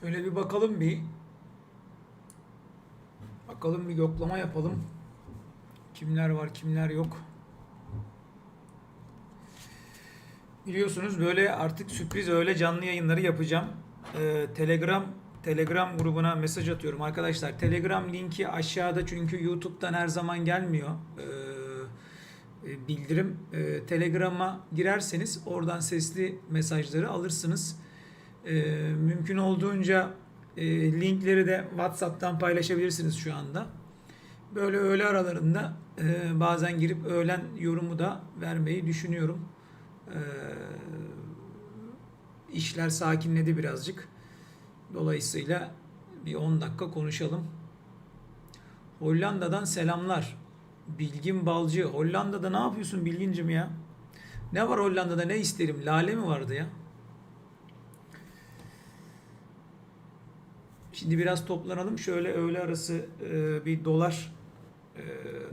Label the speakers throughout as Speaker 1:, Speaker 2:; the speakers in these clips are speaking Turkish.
Speaker 1: Şöyle bir bakalım bir. Bakalım bir yoklama yapalım. Kimler var, kimler yok. Biliyorsunuz böyle artık sürpriz öyle canlı yayınları yapacağım. Ee, Telegram Telegram grubuna mesaj atıyorum arkadaşlar. Telegram linki aşağıda çünkü YouTube'dan her zaman gelmiyor. Ee, e, bildirim. Ee, Telegram'a girerseniz oradan sesli mesajları alırsınız. Ee, mümkün olduğunca e, linkleri de WhatsApp'tan paylaşabilirsiniz şu anda. Böyle öğle aralarında e, bazen girip öğlen yorumu da vermeyi düşünüyorum. Ee, işler sakinledi birazcık. Dolayısıyla bir 10 dakika konuşalım. Hollanda'dan selamlar. Bilgin Balcı. Hollanda'da ne yapıyorsun Bilgincim ya? Ne var Hollanda'da ne isterim? Lale mi vardı ya? Şimdi biraz toplanalım. Şöyle öğle arası e, bir dolar e,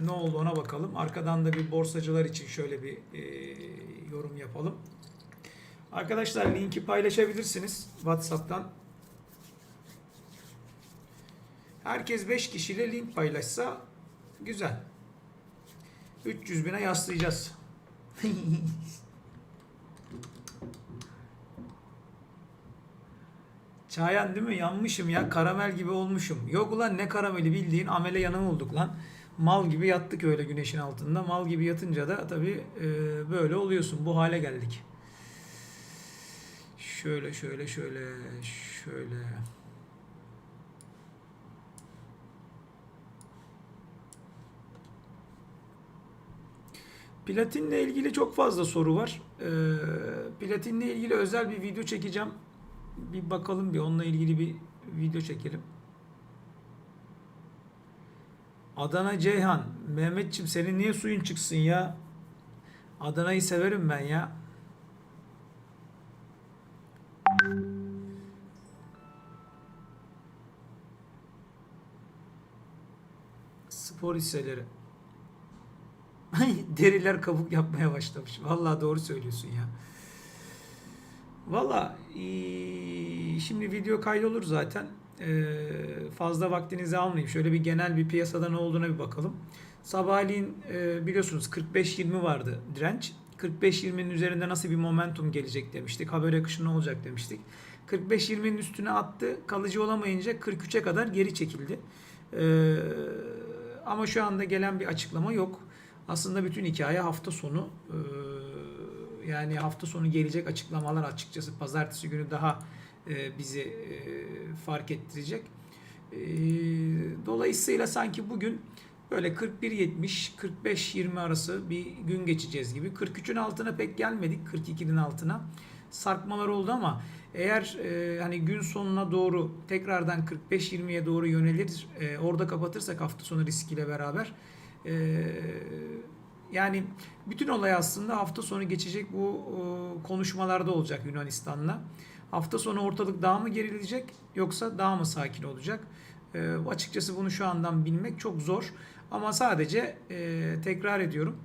Speaker 1: ne oldu ona bakalım. Arkadan da bir borsacılar için şöyle bir e, yorum yapalım. Arkadaşlar linki paylaşabilirsiniz WhatsApp'tan. Herkes 5 kişiyle link paylaşsa güzel. 300 bine yaslayacağız. Çayan değil mi? Yanmışım ya. Karamel gibi olmuşum. Yok ulan ne karameli bildiğin amele yanım olduk lan. Mal gibi yattık öyle güneşin altında. Mal gibi yatınca da tabii e, böyle oluyorsun. Bu hale geldik. Şöyle şöyle şöyle şöyle. Platinle ilgili çok fazla soru var. Ee, platinle ilgili özel bir video çekeceğim. Bir bakalım bir onunla ilgili bir video çekelim. Adana Ceyhan. Mehmetçim senin niye suyun çıksın ya? Adana'yı severim ben ya. Spor hisseleri. Deriler kabuk yapmaya başlamış. Vallahi doğru söylüyorsun ya. Valla şimdi video kaydolur zaten. Fazla vaktinizi almayayım. Şöyle bir genel bir piyasada ne olduğuna bir bakalım. Sabahleyin biliyorsunuz 45-20 vardı direnç. 45-20'nin üzerinde nasıl bir momentum gelecek demiştik. Haber akışı ne olacak demiştik. 45-20'nin üstüne attı. Kalıcı olamayınca 43'e kadar geri çekildi. Ama şu anda gelen bir açıklama yok. Aslında bütün hikaye hafta sonu yani hafta sonu gelecek açıklamalar açıkçası pazartesi günü daha e, bizi e, fark ettirecek. E, dolayısıyla sanki bugün böyle 41-70 45-20 arası bir gün geçeceğiz gibi. 43'ün altına pek gelmedik 42'nin altına. Sarkmalar oldu ama eğer e, hani gün sonuna doğru tekrardan 45-20'ye doğru yönelir e, orada kapatırsak hafta sonu riskiyle beraber e, yani bütün olay aslında hafta sonu geçecek bu e, konuşmalarda olacak Yunanistan'la. Hafta sonu ortalık daha mı gerilecek yoksa daha mı sakin olacak? E, açıkçası bunu şu andan bilmek çok zor. Ama sadece e, tekrar ediyorum.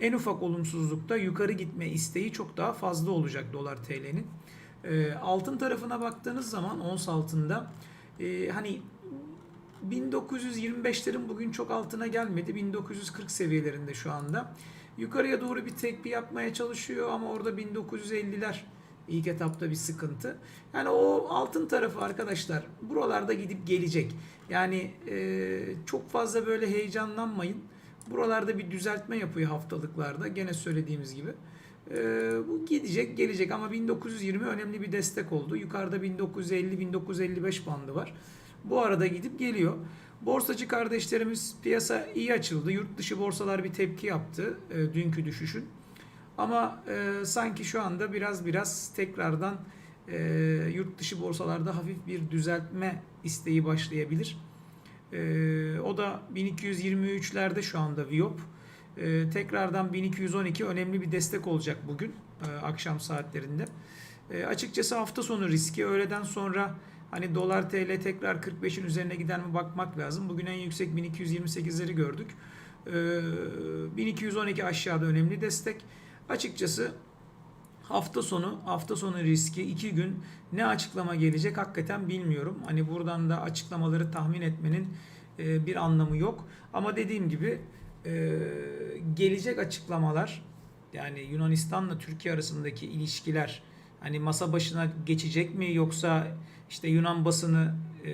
Speaker 1: En ufak olumsuzlukta yukarı gitme isteği çok daha fazla olacak dolar TL'nin. E, altın tarafına baktığınız zaman ons altında e, hani 1925'lerin bugün çok altına gelmedi. 1940 seviyelerinde şu anda. Yukarıya doğru bir tekbi yapmaya çalışıyor ama orada 1950'ler İlk etapta bir sıkıntı. Yani o altın tarafı arkadaşlar buralarda gidip gelecek. Yani e, çok fazla böyle heyecanlanmayın. Buralarda bir düzeltme yapıyor haftalıklarda. Gene söylediğimiz gibi. E, bu gidecek gelecek ama 1920 önemli bir destek oldu. Yukarıda 1950-1955 bandı var. Bu arada gidip geliyor. Borsacı kardeşlerimiz piyasa iyi açıldı. Yurt dışı borsalar bir tepki yaptı e, dünkü düşüşün. Ama e, sanki şu anda biraz biraz tekrardan e, yurt dışı borsalarda hafif bir düzeltme isteği başlayabilir. E, o da 1223'lerde şu anda Viop. E, tekrardan 1212 önemli bir destek olacak bugün e, akşam saatlerinde. E, açıkçası hafta sonu riski öğleden sonra hani dolar TL tekrar 45'in üzerine gider mi bakmak lazım. Bugün en yüksek 1228'leri gördük. E, 1212 aşağıda önemli destek. Açıkçası hafta sonu hafta sonu riski iki gün ne açıklama gelecek hakikaten bilmiyorum. Hani buradan da açıklamaları tahmin etmenin e, bir anlamı yok. Ama dediğim gibi e, gelecek açıklamalar yani Yunanistan'la Türkiye arasındaki ilişkiler hani masa başına geçecek mi yoksa işte Yunan basını e,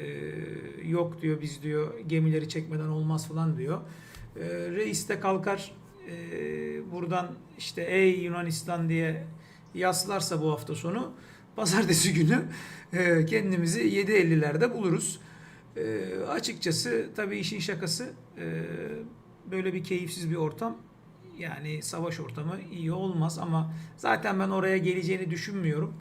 Speaker 1: yok diyor biz diyor gemileri çekmeden olmaz falan diyor. E, reis de kalkar e, buradan işte ey Yunanistan diye yaslarsa bu hafta sonu pazartesi günü e, kendimizi 7.50'lerde buluruz. E, açıkçası tabii işin şakası e, böyle bir keyifsiz bir ortam yani savaş ortamı iyi olmaz ama zaten ben oraya geleceğini düşünmüyorum.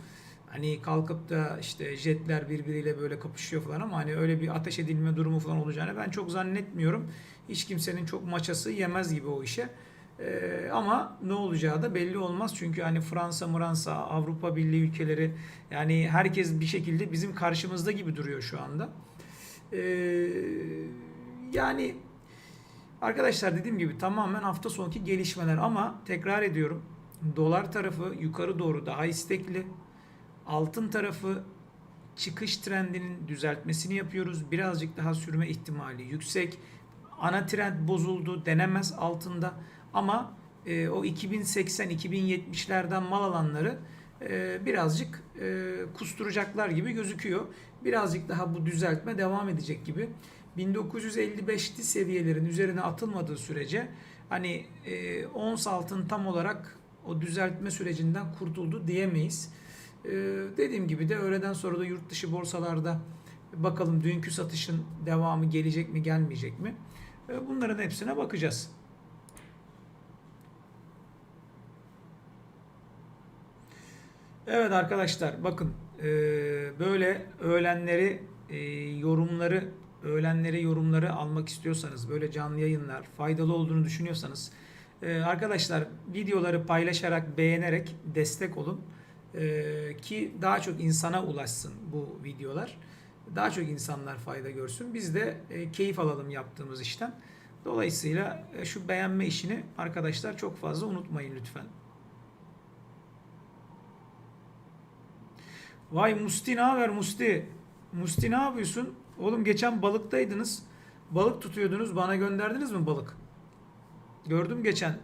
Speaker 1: Hani kalkıp da işte jetler birbiriyle böyle kapışıyor falan ama hani öyle bir ateş edilme durumu falan olacağını ben çok zannetmiyorum. Hiç kimsenin çok maçası yemez gibi o işe. Ee, ama ne olacağı da belli olmaz. Çünkü hani Fransa, Fransa, Avrupa Birliği ülkeleri yani herkes bir şekilde bizim karşımızda gibi duruyor şu anda. Ee, yani arkadaşlar dediğim gibi tamamen hafta sonki gelişmeler ama tekrar ediyorum dolar tarafı yukarı doğru daha istekli. Altın tarafı çıkış trendinin düzeltmesini yapıyoruz. Birazcık daha sürme ihtimali yüksek. Ana trend bozuldu denemez altında. Ama e, o 2080-2070'lerden mal alanları e, birazcık e, kusturacaklar gibi gözüküyor. Birazcık daha bu düzeltme devam edecek gibi. 1955'li seviyelerin üzerine atılmadığı sürece hani e, ons altın tam olarak o düzeltme sürecinden kurtuldu diyemeyiz. E, dediğim gibi de öğleden sonra da yurt dışı borsalarda bakalım dünkü satışın devamı gelecek mi gelmeyecek mi? E, bunların hepsine bakacağız. Evet arkadaşlar bakın e, böyle öğlenleri e, yorumları öğlenleri yorumları almak istiyorsanız böyle canlı yayınlar faydalı olduğunu düşünüyorsanız e, arkadaşlar videoları paylaşarak beğenerek destek olun E, ki daha çok insana ulaşsın bu videolar daha çok insanlar fayda görsün biz de e, keyif alalım yaptığımız işten dolayısıyla şu beğenme işini arkadaşlar çok fazla unutmayın lütfen. Vay Musti ne haber Musti? Musti ne yapıyorsun? Oğlum geçen balıktaydınız. Balık tutuyordunuz. Bana gönderdiniz mi balık? Gördüm geçen.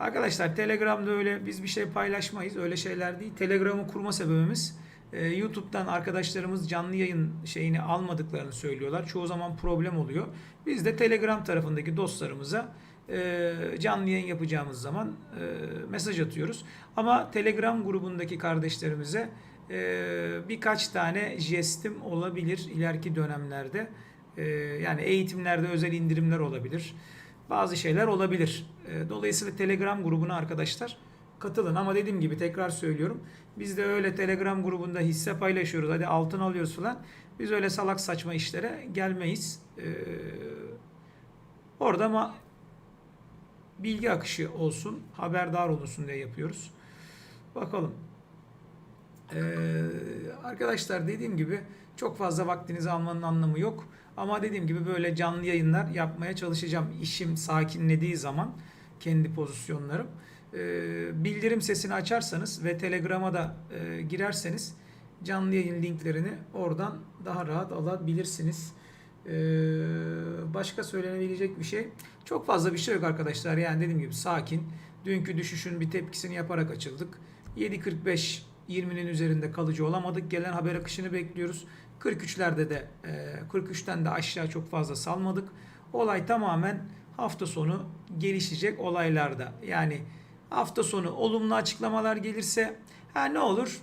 Speaker 1: Arkadaşlar Telegram'da öyle biz bir şey paylaşmayız. Öyle şeyler değil. Telegram'ı kurma sebebimiz e, YouTube'dan arkadaşlarımız canlı yayın şeyini almadıklarını söylüyorlar. Çoğu zaman problem oluyor. Biz de Telegram tarafındaki dostlarımıza e, canlı yayın yapacağımız zaman e, mesaj atıyoruz. Ama Telegram grubundaki kardeşlerimize birkaç tane jestim olabilir ileriki dönemlerde. E, yani eğitimlerde özel indirimler olabilir. Bazı şeyler olabilir. E, dolayısıyla Telegram grubuna arkadaşlar katılın. Ama dediğim gibi tekrar söylüyorum. Biz de öyle Telegram grubunda hisse paylaşıyoruz. Hadi altın alıyoruz falan. Biz öyle salak saçma işlere gelmeyiz. Ee, orada ama bilgi akışı olsun, haberdar olunsun diye yapıyoruz. Bakalım. Ee, arkadaşlar dediğim gibi çok fazla vaktinizi almanın anlamı yok. Ama dediğim gibi böyle canlı yayınlar yapmaya çalışacağım. İşim sakinlediği zaman kendi pozisyonlarım. Ee, bildirim sesini açarsanız ve Telegram'a da e, girerseniz canlı yayın linklerini oradan daha rahat alabilirsiniz. Ee, başka söylenebilecek bir şey çok fazla bir şey yok arkadaşlar. Yani dediğim gibi sakin. Dünkü düşüşün bir tepkisini yaparak açıldık. 7.45 20'nin üzerinde kalıcı olamadık. Gelen haber akışını bekliyoruz. 43'lerde de e, 43'ten de aşağı çok fazla salmadık. Olay tamamen hafta sonu gelişecek olaylarda. Yani hafta sonu olumlu açıklamalar gelirse ha ne olur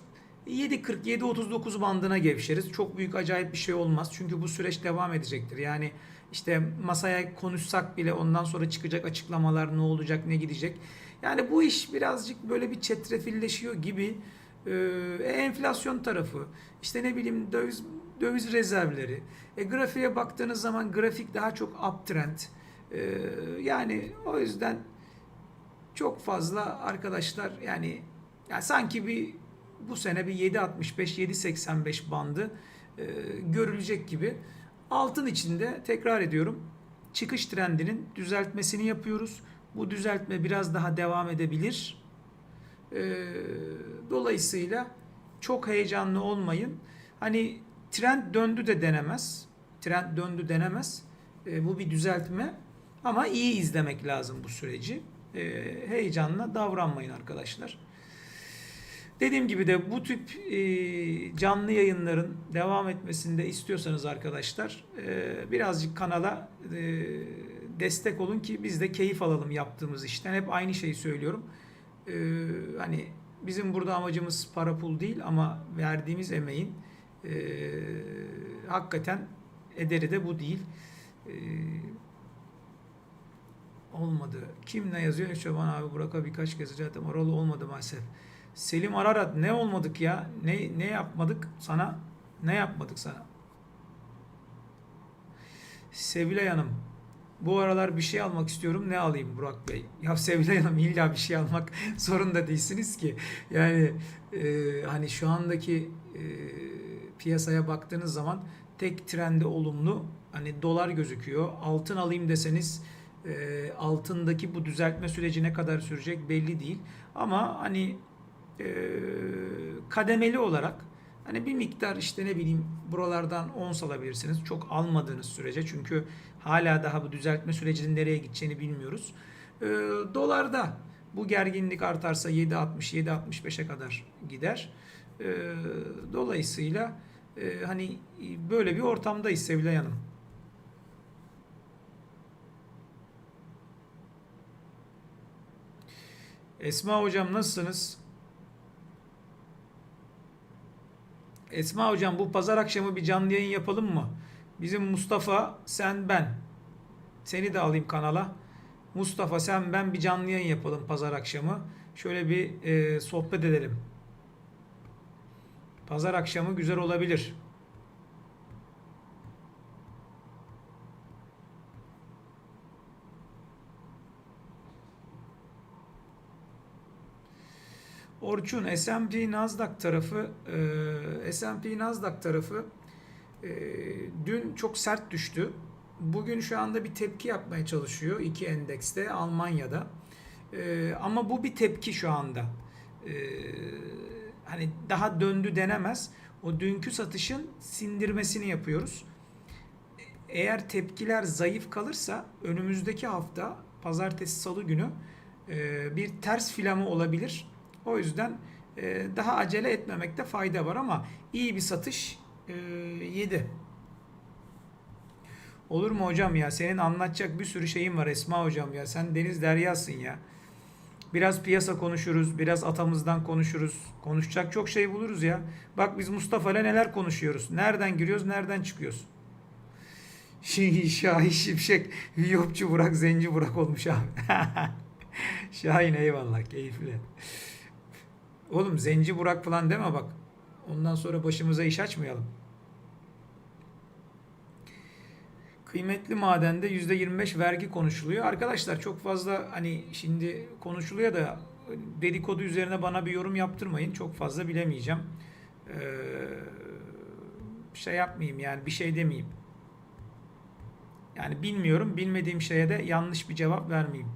Speaker 1: 7.47-39 bandına gevşeriz. Çok büyük acayip bir şey olmaz. Çünkü bu süreç devam edecektir. Yani işte masaya konuşsak bile ondan sonra çıkacak açıklamalar ne olacak ne gidecek. Yani bu iş birazcık böyle bir çetrefilleşiyor gibi. Ee, enflasyon tarafı, işte ne bileyim döviz, döviz rezervleri. E, grafiğe baktığınız zaman grafik daha çok uptrend. Ee, yani o yüzden çok fazla arkadaşlar yani ya sanki bir bu sene bir 7.65 7.85 bandı e, görülecek gibi. Altın içinde tekrar ediyorum çıkış trendinin düzeltmesini yapıyoruz. Bu düzeltme biraz daha devam edebilir. E, dolayısıyla çok heyecanlı olmayın. Hani trend döndü de denemez. Trend döndü denemez. E, bu bir düzeltme. Ama iyi izlemek lazım bu süreci. E, heyecanla davranmayın arkadaşlar. Dediğim gibi de bu tip e, canlı yayınların devam etmesini de istiyorsanız arkadaşlar e, birazcık kanala e, destek olun ki biz de keyif alalım yaptığımız işten. Hep aynı şeyi söylüyorum. E, hani bizim burada amacımız para pul değil ama verdiğimiz emeğin e, hakikaten ederi de bu değil. E, olmadı. Kim ne yazıyor? Çoban abi Burak'a birkaç kez rica ettim. Oralı olmadı maalesef. Selim Ararat ne olmadık ya? Ne ne yapmadık sana? Ne yapmadık sana? Sevilay Hanım bu aralar bir şey almak istiyorum. Ne alayım Burak Bey? Ya Sevilay Hanım illa bir şey almak zorunda değilsiniz ki. Yani e, hani şu andaki e, piyasaya baktığınız zaman tek trendi olumlu. Hani dolar gözüküyor. Altın alayım deseniz e, altındaki bu düzeltme süreci ne kadar sürecek belli değil. Ama hani e, kademeli olarak hani bir miktar işte ne bileyim buralardan ons alabilirsiniz. Çok almadığınız sürece çünkü hala daha bu düzeltme sürecinin nereye gideceğini bilmiyoruz. E, dolarda bu gerginlik artarsa 7.60 7.65'e kadar gider. E, dolayısıyla e, hani böyle bir ortamdayız Sevilay Hanım. Esma hocam nasılsınız? Esma hocam bu pazar akşamı bir canlı yayın yapalım mı? Bizim Mustafa, sen, ben. Seni de alayım kanala. Mustafa, sen, ben bir canlı yayın yapalım pazar akşamı. Şöyle bir e, sohbet edelim. Pazar akşamı güzel olabilir. Orçun S&P Nasdaq tarafı e, S&P Nasdaq tarafı e, dün çok sert düştü. Bugün şu anda bir tepki yapmaya çalışıyor iki endekste Almanya'da. E, ama bu bir tepki şu anda. E, hani daha döndü denemez. O dünkü satışın sindirmesini yapıyoruz. Eğer tepkiler zayıf kalırsa önümüzdeki hafta pazartesi salı günü e, bir ters filamı olabilir o yüzden e, daha acele etmemekte fayda var ama iyi bir satış e, yedi. Olur mu hocam ya? Senin anlatacak bir sürü şeyin var Esma hocam ya. Sen deniz deryasın ya. Biraz piyasa konuşuruz, biraz atamızdan konuşuruz. Konuşacak çok şey buluruz ya. Bak biz Mustafa ile neler konuşuyoruz. Nereden giriyoruz, nereden çıkıyoruz. Şahin Şimşek, Yopçu Burak, Zenci Burak olmuş abi. Şahin eyvallah, keyifli. Oğlum Zenci Burak falan deme bak. Ondan sonra başımıza iş açmayalım. Kıymetli madende %25 vergi konuşuluyor. Arkadaşlar çok fazla hani şimdi konuşuluyor da dedikodu üzerine bana bir yorum yaptırmayın. Çok fazla bilemeyeceğim. Ee, şey yapmayayım yani bir şey demeyeyim. Yani bilmiyorum. Bilmediğim şeye de yanlış bir cevap vermeyeyim.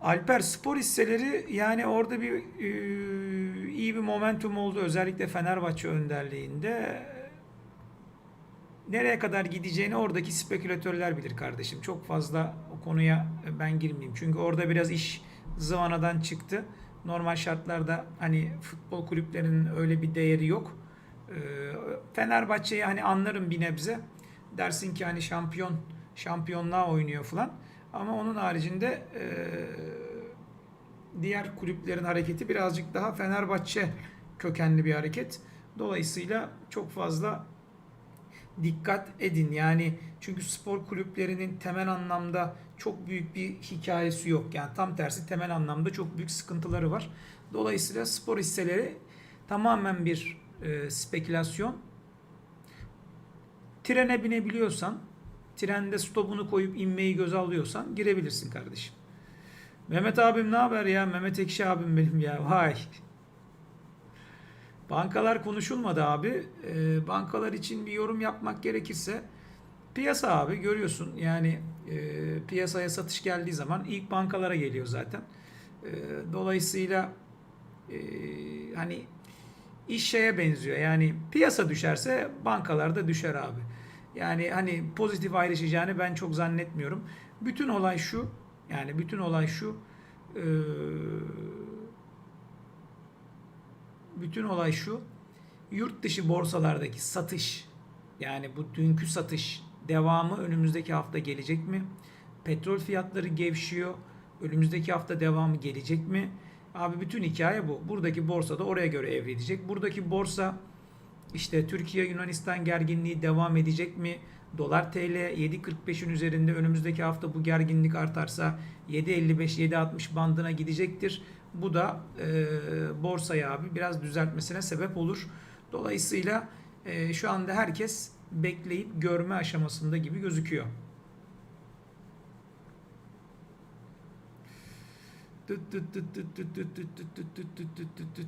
Speaker 1: Alper spor hisseleri yani orada bir iyi bir momentum oldu özellikle Fenerbahçe önderliğinde. nereye kadar gideceğini oradaki spekülatörler bilir kardeşim. Çok fazla o konuya ben girmeyeyim. Çünkü orada biraz iş zıvanadan çıktı. Normal şartlarda hani futbol kulüplerinin öyle bir değeri yok. Ee, Fenerbahçe'yi hani anlarım bir nebze. Dersin ki hani şampiyon şampiyonluğa oynuyor falan. Ama onun haricinde eee, diğer kulüplerin hareketi birazcık daha Fenerbahçe kökenli bir hareket. Dolayısıyla çok fazla dikkat edin. Yani çünkü spor kulüplerinin temel anlamda çok büyük bir hikayesi yok. Yani tam tersi temel anlamda çok büyük sıkıntıları var. Dolayısıyla spor hisseleri tamamen bir e, spekülasyon. Trene binebiliyorsan, trende stopunu koyup inmeyi göze alıyorsan girebilirsin kardeşim. Mehmet abim ne haber ya? Mehmet Ekşi abim benim ya. Vay. Bankalar konuşulmadı abi. Ee, bankalar için bir yorum yapmak gerekirse piyasa abi görüyorsun yani e, piyasaya satış geldiği zaman ilk bankalara geliyor zaten. E, dolayısıyla e, hani iş şeye benziyor. Yani piyasa düşerse bankalar da düşer abi. Yani hani pozitif ayrışacağını ben çok zannetmiyorum. Bütün olay şu. Yani bütün olay şu. Eee bütün olay şu. Yurt dışı borsalardaki satış yani bu dünkü satış devamı önümüzdeki hafta gelecek mi? Petrol fiyatları gevşiyor. Önümüzdeki hafta devamı gelecek mi? Abi bütün hikaye bu. Buradaki borsa da oraya göre evrilecek. Buradaki borsa işte Türkiye Yunanistan gerginliği devam edecek mi? Dolar TL 7.45'in üzerinde önümüzdeki hafta bu gerginlik artarsa 7.55-7.60 bandına gidecektir. Bu da e, borsayı abi biraz düzeltmesine sebep olur. Dolayısıyla e, şu anda herkes bekleyip görme aşamasında gibi gözüküyor.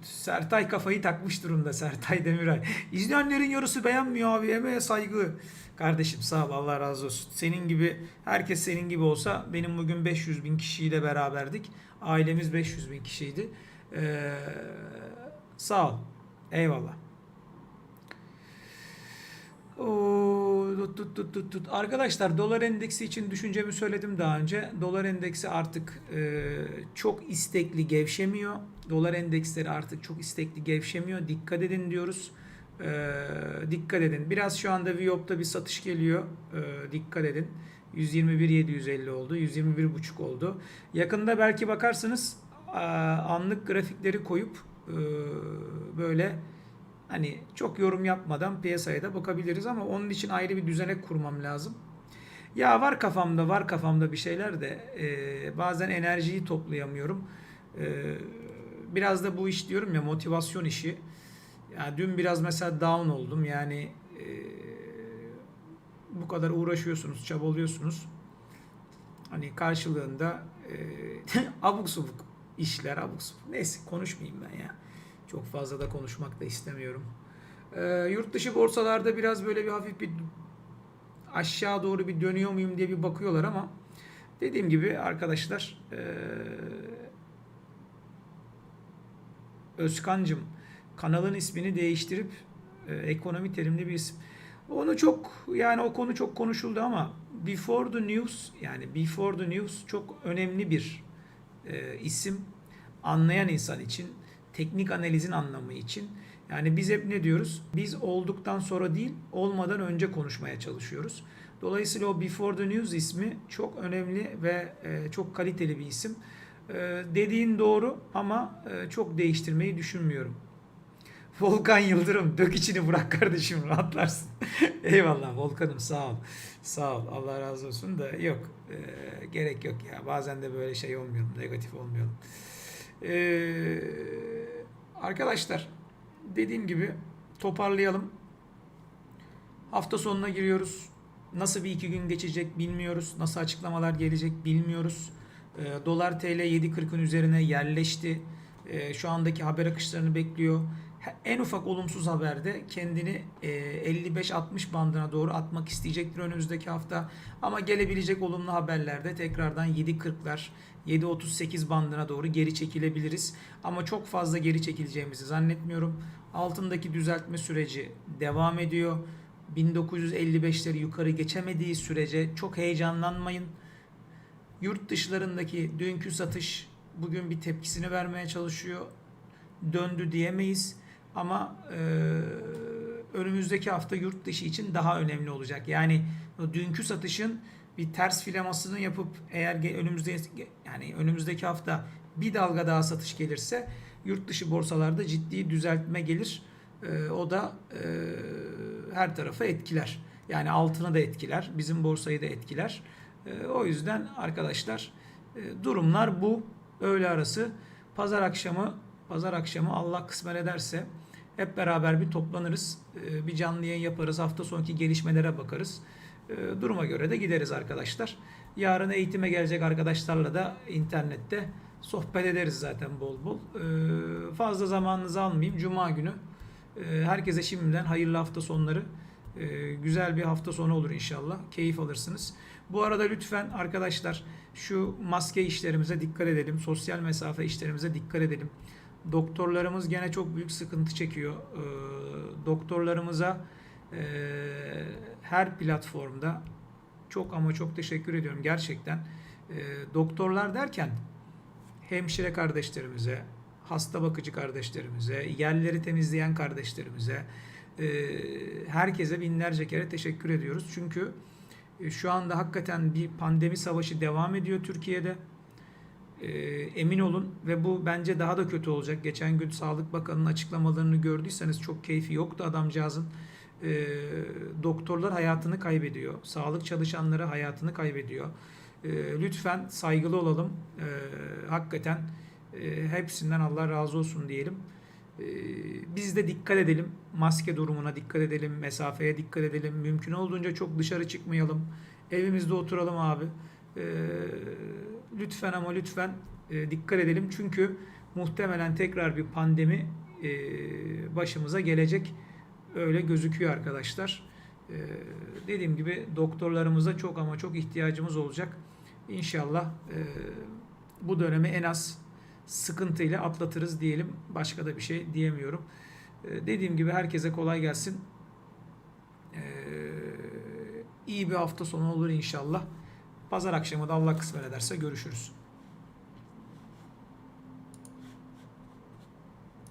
Speaker 1: Sertay kafayı takmış durumda Sertay Demiray. İzleyenlerin yarısı beğenmiyor abi emeğe saygı. Kardeşim sağ ol Allah razı olsun. Senin gibi herkes senin gibi olsa benim bugün 500 bin kişiyle beraberdik. Ailemiz 500 bin kişiydi. Ee, sağ ol. Eyvallah. Oo, tut, tut, tut, tut, tut. Arkadaşlar dolar endeksi için düşüncemi söyledim daha önce. Dolar endeksi artık e, çok istekli gevşemiyor. Dolar endeksleri artık çok istekli gevşemiyor. Dikkat edin diyoruz. E, dikkat edin. Biraz şu anda Viyop'ta bir satış geliyor. E, dikkat edin. 121.750 oldu. 121.5 oldu. Yakında belki bakarsınız e, anlık grafikleri koyup e, böyle Hani çok yorum yapmadan piyasaya da bakabiliriz ama onun için ayrı bir düzenek kurmam lazım. Ya var kafamda var kafamda bir şeyler de e, bazen enerjiyi toplayamıyorum. E, biraz da bu iş diyorum ya motivasyon işi. Ya dün biraz mesela down oldum yani e, bu kadar uğraşıyorsunuz, çabalıyorsunuz. Hani karşılığında e, abuk subuk işler abuk subuk. Neyse konuşmayayım ben ya. Çok fazla da konuşmak da istemiyorum. Ee, yurt dışı borsalarda biraz böyle bir hafif bir aşağı doğru bir dönüyor muyum diye bir bakıyorlar ama dediğim gibi arkadaşlar ee, Özkancım kanalın ismini değiştirip e, ekonomi terimli bir isim. Onu çok yani o konu çok konuşuldu ama Before the News yani Before the News çok önemli bir e, isim. Anlayan insan için teknik analizin anlamı için. Yani biz hep ne diyoruz? Biz olduktan sonra değil, olmadan önce konuşmaya çalışıyoruz. Dolayısıyla o Before the News ismi çok önemli ve e, çok kaliteli bir isim. E, dediğin doğru ama e, çok değiştirmeyi düşünmüyorum. Volkan Yıldırım dök içini bırak kardeşim rahatlarsın. Eyvallah Volkan'ım sağ ol. Sağ ol Allah razı olsun da yok e, gerek yok ya bazen de böyle şey olmuyor negatif olmuyor. Ee, arkadaşlar dediğim gibi toparlayalım. Hafta sonuna giriyoruz. Nasıl bir iki gün geçecek bilmiyoruz. Nasıl açıklamalar gelecek bilmiyoruz. Ee, Dolar TL 7.40'ın üzerine yerleşti. Ee, şu andaki haber akışlarını bekliyor. En ufak olumsuz haberde kendini e, 55-60 bandına doğru atmak isteyecektir önümüzdeki hafta. Ama gelebilecek olumlu haberlerde tekrardan 7.40'lar 7.38 bandına doğru geri çekilebiliriz. Ama çok fazla geri çekileceğimizi zannetmiyorum. Altındaki düzeltme süreci devam ediyor. 1955'leri yukarı geçemediği sürece çok heyecanlanmayın. Yurt dışlarındaki dünkü satış bugün bir tepkisini vermeye çalışıyor. Döndü diyemeyiz ama e, önümüzdeki hafta yurt dışı için daha önemli olacak. Yani dünkü satışın bir ters filamasını yapıp eğer önümüzde yani önümüzdeki hafta bir dalga daha satış gelirse yurt dışı borsalarda ciddi düzeltme gelir. E, o da e, her tarafı etkiler. Yani altını da etkiler, bizim borsayı da etkiler. E, o yüzden arkadaşlar e, durumlar bu. Öğle arası pazar akşamı pazar akşamı Allah kısmet ederse hep beraber bir toplanırız. E, bir canlı yayın yaparız. Hafta sonki gelişmelere bakarız. E, duruma göre de gideriz arkadaşlar. Yarın eğitime gelecek arkadaşlarla da internette sohbet ederiz zaten bol bol. E, fazla zamanınızı almayayım. Cuma günü herkese şimdiden hayırlı hafta sonları. Güzel bir hafta sonu olur inşallah. Keyif alırsınız. Bu arada lütfen arkadaşlar şu maske işlerimize dikkat edelim. Sosyal mesafe işlerimize dikkat edelim. Doktorlarımız gene çok büyük sıkıntı çekiyor. E, doktorlarımıza e, her platformda çok ama çok teşekkür ediyorum gerçekten. E, doktorlar derken hemşire kardeşlerimize, hasta bakıcı kardeşlerimize, yerleri temizleyen kardeşlerimize, e, herkese binlerce kere teşekkür ediyoruz. Çünkü e, şu anda hakikaten bir pandemi savaşı devam ediyor Türkiye'de. E, emin olun ve bu bence daha da kötü olacak. Geçen gün Sağlık Bakanı'nın açıklamalarını gördüyseniz çok keyfi yoktu adamcağızın. E, doktorlar hayatını kaybediyor. Sağlık çalışanları hayatını kaybediyor. E, lütfen saygılı olalım. E, hakikaten e, hepsinden Allah razı olsun diyelim. E, biz de dikkat edelim. Maske durumuna dikkat edelim. Mesafeye dikkat edelim. Mümkün olduğunca çok dışarı çıkmayalım. Evimizde oturalım abi. E, lütfen ama lütfen e, dikkat edelim. Çünkü muhtemelen tekrar bir pandemi e, başımıza gelecek. Öyle gözüküyor arkadaşlar. E, dediğim gibi doktorlarımıza çok ama çok ihtiyacımız olacak. İnşallah e, bu dönemi en az sıkıntıyla atlatırız diyelim. Başka da bir şey diyemiyorum. E, dediğim gibi herkese kolay gelsin. E, iyi bir hafta sonu olur inşallah. Pazar akşamı da Allah kısmet ederse görüşürüz.